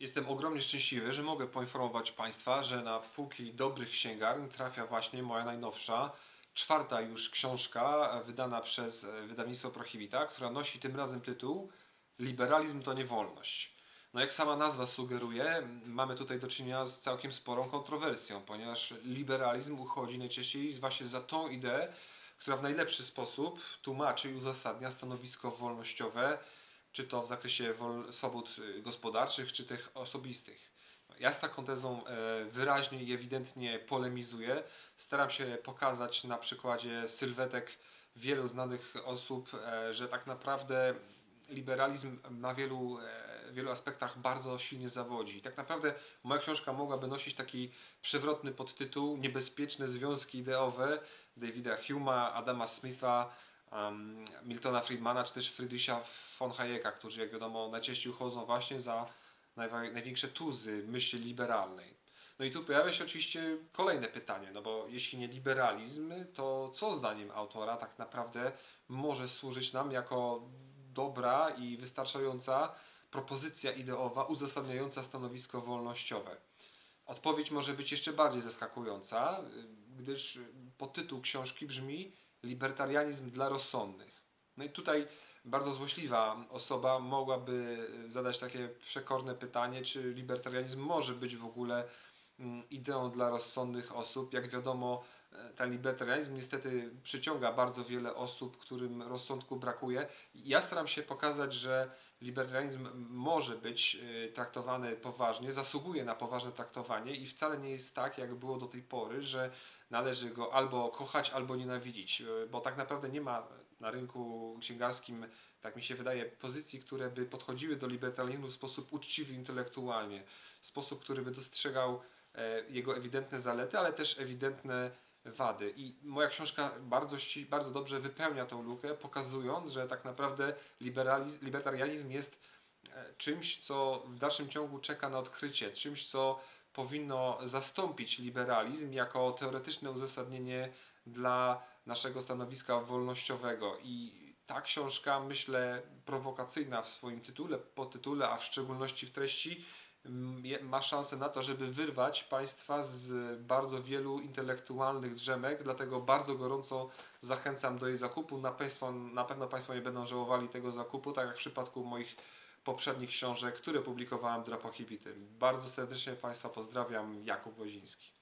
Jestem ogromnie szczęśliwy, że mogę poinformować Państwa, że na półki dobrych księgarni trafia właśnie moja najnowsza, czwarta już książka e, wydana przez e, wydawnictwo Prohibita, która nosi tym razem tytuł Liberalizm to nie wolność. No jak sama nazwa sugeruje, mamy tutaj do czynienia z całkiem sporą kontrowersją, ponieważ liberalizm uchodzi najczęściej właśnie za tą ideę, która w najlepszy sposób tłumaczy i uzasadnia stanowisko wolnościowe, czy to w zakresie swobód y, gospodarczych, czy tych osobistych. Ja z taką tezą e, wyraźnie i ewidentnie polemizuję. Staram się pokazać na przykładzie sylwetek wielu znanych osób, e, że tak naprawdę liberalizm na wielu, e, wielu aspektach bardzo silnie zawodzi. Tak naprawdę moja książka mogłaby nosić taki przewrotny podtytuł Niebezpieczne związki ideowe Davida Huma, Adama Smitha, um, Miltona Friedmana czy też Friedricha von Hayeka, którzy jak wiadomo najczęściej uchodzą właśnie za największe tuzy myśli liberalnej. No i tu pojawia się oczywiście kolejne pytanie, no bo jeśli nie liberalizm, to co zdaniem autora tak naprawdę może służyć nam jako dobra i wystarczająca propozycja ideowa uzasadniająca stanowisko wolnościowe? Odpowiedź może być jeszcze bardziej zaskakująca, gdyż podtytuł książki brzmi Libertarianizm dla rozsądnych. No i tutaj bardzo złośliwa osoba mogłaby zadać takie przekorne pytanie, czy libertarianizm może być w ogóle mm, ideą dla rozsądnych osób. Jak wiadomo, e, ten libertarianizm niestety przyciąga bardzo wiele osób, którym rozsądku brakuje. Ja staram się pokazać, że libertarianizm może być y, traktowany poważnie, zasługuje na poważne traktowanie i wcale nie jest tak, jak było do tej pory, że należy go albo kochać, albo nienawidzić, y, bo tak naprawdę nie ma na rynku księgarskim, tak mi się wydaje, pozycji, które by podchodziły do libertarianizmu w sposób uczciwy intelektualnie, w sposób, który by dostrzegał e, jego ewidentne zalety, ale też ewidentne wady. I moja książka bardzo, bardzo dobrze wypełnia tą lukę, pokazując, że tak naprawdę libertarianizm jest e, czymś, co w dalszym ciągu czeka na odkrycie, czymś, co powinno zastąpić liberalizm jako teoretyczne uzasadnienie dla naszego stanowiska wolnościowego. I ta książka, myślę, prowokacyjna w swoim tytule, podtytule, a w szczególności w treści, ma szansę na to, żeby wyrwać Państwa z bardzo wielu intelektualnych drzemek, dlatego bardzo gorąco zachęcam do jej zakupu. Na, państwo, na pewno Państwo nie będą żałowali tego zakupu, tak jak w przypadku moich poprzednich książek, które publikowałem dla Prohibity. Bardzo serdecznie Państwa pozdrawiam, Jakub Woziński.